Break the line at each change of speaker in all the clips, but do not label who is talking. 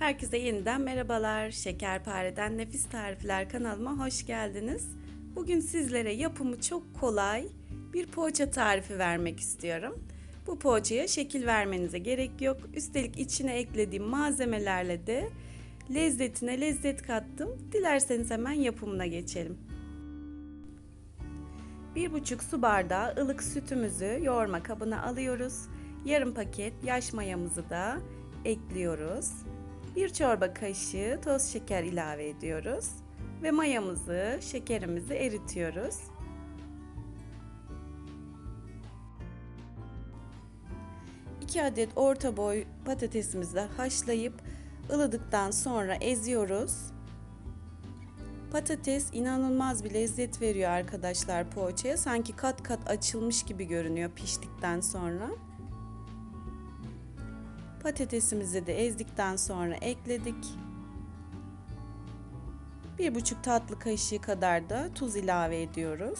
Herkese yeniden merhabalar. Şekerpareden Nefis Tarifler kanalıma hoş geldiniz. Bugün sizlere yapımı çok kolay bir poğaça tarifi vermek istiyorum. Bu poğaçaya şekil vermenize gerek yok. Üstelik içine eklediğim malzemelerle de lezzetine lezzet kattım. Dilerseniz hemen yapımına geçelim. 1,5 su bardağı ılık sütümüzü yoğurma kabına alıyoruz. Yarım paket yaş mayamızı da ekliyoruz. 1 çorba kaşığı toz şeker ilave ediyoruz ve mayamızı, şekerimizi eritiyoruz. İki adet orta boy patatesimizi haşlayıp ılıdıktan sonra eziyoruz. Patates inanılmaz bir lezzet veriyor arkadaşlar poğaçaya. Sanki kat kat açılmış gibi görünüyor piştikten sonra. Patatesimizi de ezdikten sonra ekledik. Bir buçuk tatlı kaşığı kadar da tuz ilave ediyoruz.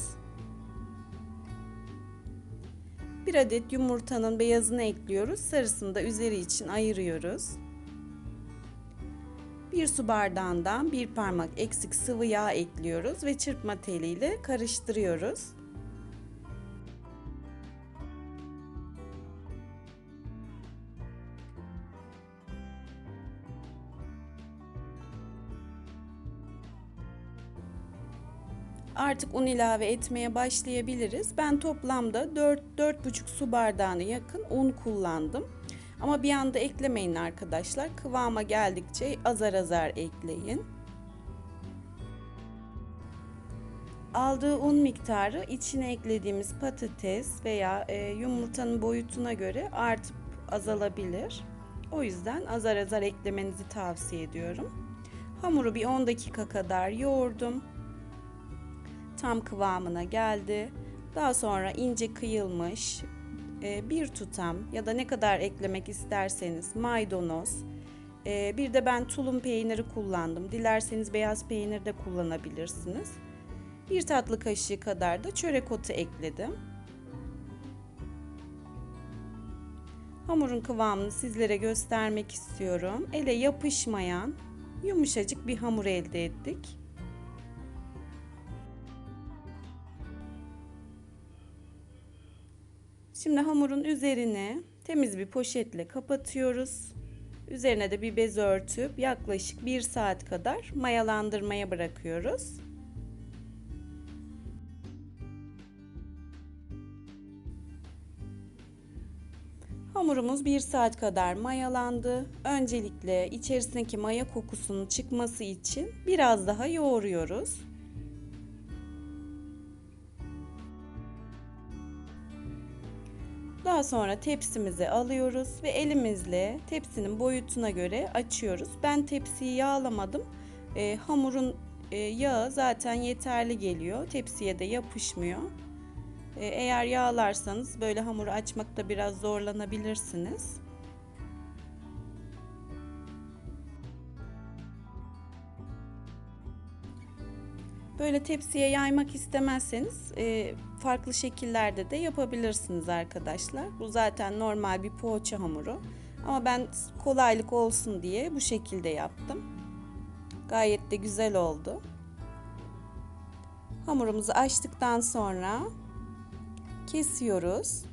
Bir adet yumurtanın beyazını ekliyoruz. Sarısını da üzeri için ayırıyoruz. Bir su bardağından bir parmak eksik sıvı yağ ekliyoruz ve çırpma teliyle karıştırıyoruz. Artık un ilave etmeye başlayabiliriz. Ben toplamda 4 4,5 su bardağına yakın un kullandım. Ama bir anda eklemeyin arkadaşlar. Kıvama geldikçe azar azar ekleyin. Aldığı un miktarı içine eklediğimiz patates veya e, yumurtanın boyutuna göre artıp azalabilir. O yüzden azar azar eklemenizi tavsiye ediyorum. Hamuru bir 10 dakika kadar yoğurdum. Tam kıvamına geldi. Daha sonra ince kıyılmış bir tutam ya da ne kadar eklemek isterseniz maydanoz. Bir de ben tulum peyniri kullandım. Dilerseniz beyaz peynir de kullanabilirsiniz. Bir tatlı kaşığı kadar da çörek otu ekledim. Hamurun kıvamını sizlere göstermek istiyorum. Ele yapışmayan yumuşacık bir hamur elde ettik. Şimdi hamurun üzerine temiz bir poşetle kapatıyoruz. Üzerine de bir bez örtüp yaklaşık 1 saat kadar mayalandırmaya bırakıyoruz. Hamurumuz 1 saat kadar mayalandı. Öncelikle içerisindeki maya kokusunun çıkması için biraz daha yoğuruyoruz. Daha sonra tepsimizi alıyoruz ve elimizle tepsinin boyutuna göre açıyoruz. Ben tepsiyi yağlamadım. E, hamurun e, yağı zaten yeterli geliyor. Tepsiye de yapışmıyor. E, eğer yağlarsanız böyle hamuru açmakta biraz zorlanabilirsiniz. Böyle tepsiye yaymak istemezseniz e, farklı şekillerde de yapabilirsiniz arkadaşlar. Bu zaten normal bir poğaça hamuru. Ama ben kolaylık olsun diye bu şekilde yaptım. Gayet de güzel oldu. Hamurumuzu açtıktan sonra kesiyoruz.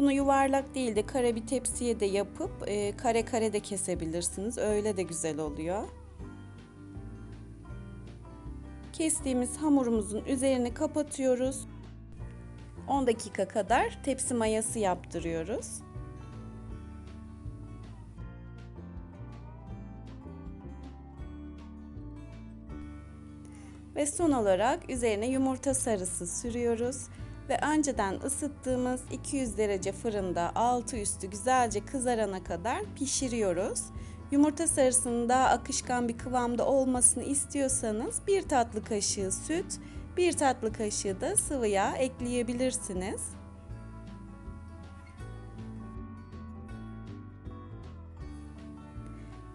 Bunu yuvarlak değil de kare bir tepsiye de yapıp e, kare kare de kesebilirsiniz. Öyle de güzel oluyor. Kestiğimiz hamurumuzun üzerini kapatıyoruz. 10 dakika kadar tepsi mayası yaptırıyoruz. Ve son olarak üzerine yumurta sarısı sürüyoruz ve önceden ısıttığımız 200 derece fırında altı üstü güzelce kızarana kadar pişiriyoruz. Yumurta sarısının daha akışkan bir kıvamda olmasını istiyorsanız bir tatlı kaşığı süt, bir tatlı kaşığı da sıvı yağ ekleyebilirsiniz.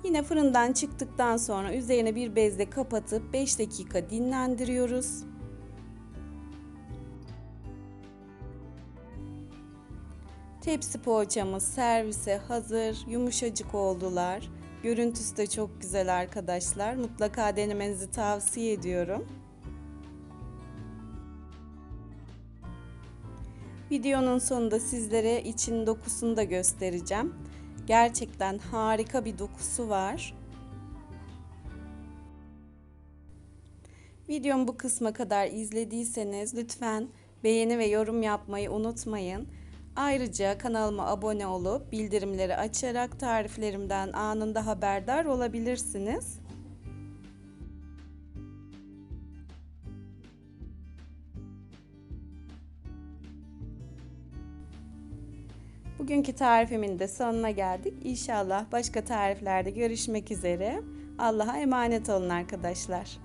Yine fırından çıktıktan sonra üzerine bir bezle kapatıp 5 dakika dinlendiriyoruz. Tepsi poğaçamız servise hazır. Yumuşacık oldular. Görüntüsü de çok güzel arkadaşlar. Mutlaka denemenizi tavsiye ediyorum. Videonun sonunda sizlere için dokusunu da göstereceğim. Gerçekten harika bir dokusu var. Videomu bu kısma kadar izlediyseniz lütfen beğeni ve yorum yapmayı unutmayın. Ayrıca kanalıma abone olup bildirimleri açarak tariflerimden anında haberdar olabilirsiniz. Bugünkü tarifimin de sonuna geldik. İnşallah başka tariflerde görüşmek üzere. Allah'a emanet olun arkadaşlar.